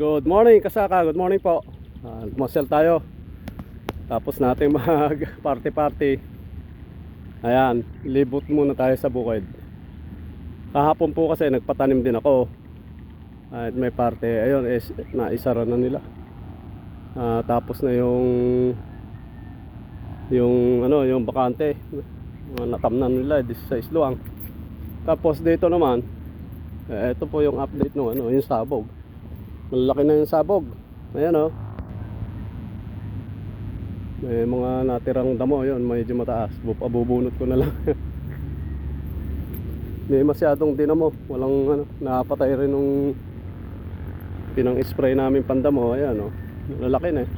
Good morning kasaka, good morning po. Uh, Masel tayo. Tapos natin mag party party Ayan, libot muna tayo sa bukid. Kahapon po kasi nagpatanim din ako. At may party, ayun, is, naisara na nila. Ah, Tapos na yung Yung ano, yung bakante. Natamnan nila, 16 luang Tapos dito naman eh, Ito po yung update no, ano, yung sabog Malaki na yung sabog. Ayan oh. May mga natirang damo yun, medyo mataas. Bu- Pabubunot ko na lang. Hindi masyadong dinamo. Walang ano, napatay rin nung pinang-spray namin pandamo. Ayan oh. Lalaki na eh.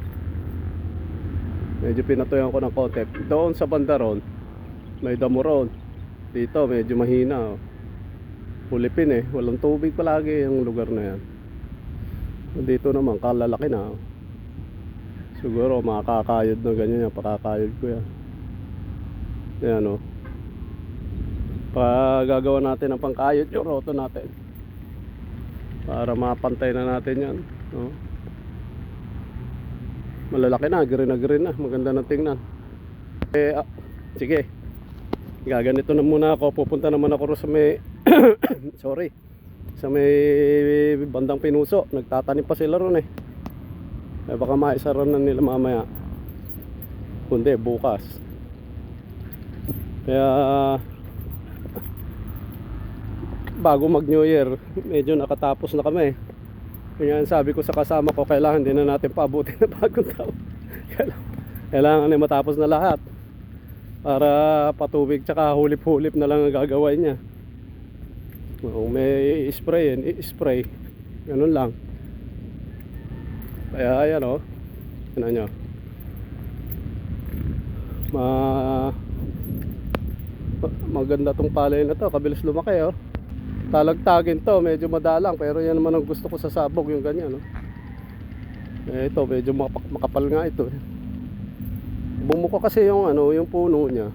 Medyo pinatuyan ko ng konti. Doon sa banda ron, may damo ron. Dito medyo mahina oh. Hulipin eh. Walang tubig palagi yung lugar na yan. Dito naman, kalalaki na. Siguro makakayod na ganyan yan. Pakakayod ko yan. Yan o. Pagagawa natin ng pangkayod yung roto natin. Para mapantay na natin yan. No? Malalaki na, green na green na. Maganda na tingnan. Eh, ah, sige. Gaganito na muna ako. Pupunta naman ako sa may... Sorry sa may bandang pinuso nagtatanim pa sila ron eh. Eh baka maisaran na nila mamaya. Kundi bukas. Kaya bago mag new year medyo nakatapos na kami. Kaya sabi ko sa kasama ko kailangan din na natin paabutin na bagong taon kailangan, na matapos na lahat. Para patubig tsaka hulip-hulip na lang ang gagawin niya kung may spray yan, i-spray. Ganun lang. Kaya ayan o. Oh. Ano nyo. Ma maganda tong palay na to. Kabilis lumaki oh. Talagtagin to. Medyo madalang. Pero yan naman ang gusto ko sa sabog. Yung ganyan oh. Eh, ito medyo makapal nga ito. eh. Bumuka kasi yung ano, yung puno niya.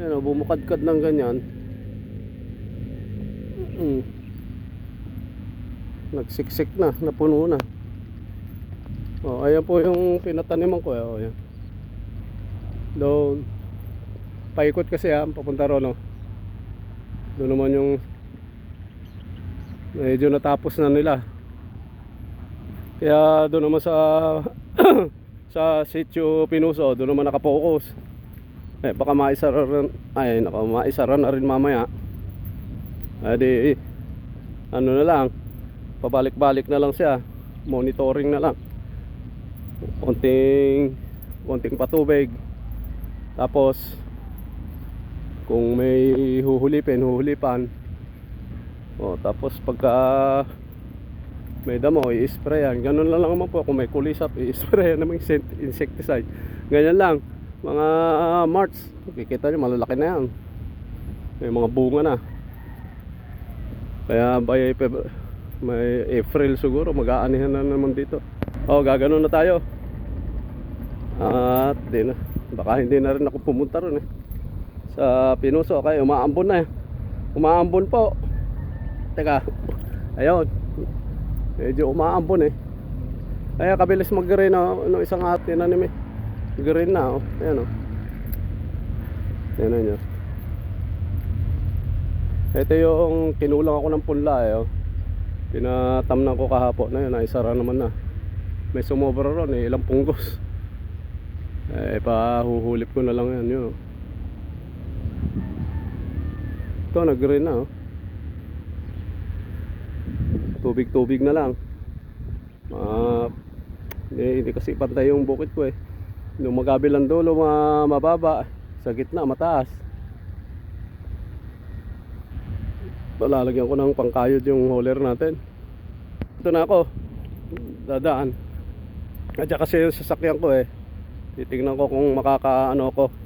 Ayan oh, bumukadkad ng ganyan. Mm. Nagsiksik na, napuno na. Oh, ayan po yung pinataniman ko. eh, Oh, ayan. Doon. Paikot kasi ah, papunta ron. Oh. Doon naman yung medyo natapos na nila. Kaya doon naman sa sa sitio Pinuso, doon naman nakapokus. Eh baka maisara rin, ay naka maisara na rin mamaya. Adi, ano na lang, pabalik-balik na lang siya. Monitoring na lang. Konting, konting patubig. Tapos, kung may huhulipin, huhulipan. O, tapos pagka may damo, i-sprayan. Ganun lang naman po. Kung may kulisap, i-sprayan naman insecticide. Ganyan lang. Mga uh, March, kikita nyo, malalaki na yan. May mga bunga na. Kaya by may April siguro mag-aanihan na naman dito. Oh, gaganon na tayo. At di na. Baka hindi na rin ako pumunta ron eh. Sa Pinuso kaya umaambon na eh. Umaambon po. Teka. Ayun. Medyo umaambon eh. Kaya kabilis mag-green na no, isang ate na nimi. Green na oh. Ayan oh. Ayan nyo. Ito yung kinulang ako ng punla eh. Oh. Ko kahapon na yun. Naisara naman na. May sumobra ron eh. Ilang punggos. Eh, pahuhulip ko na lang yan yun. oh. Ito, nag-green na oh. Tubig-tubig na lang. Ah, hindi, hindi kasi pantay yung bukid ko eh. Yung magabilang dulo, ma mababa. Sa gitna, mataas. Lalagyan ko ng pangkayod yung hauler natin. Ito na ako. Dadaan. At saka kasi yung sasakyan ko eh. Titingnan ko kung makaka ano ako.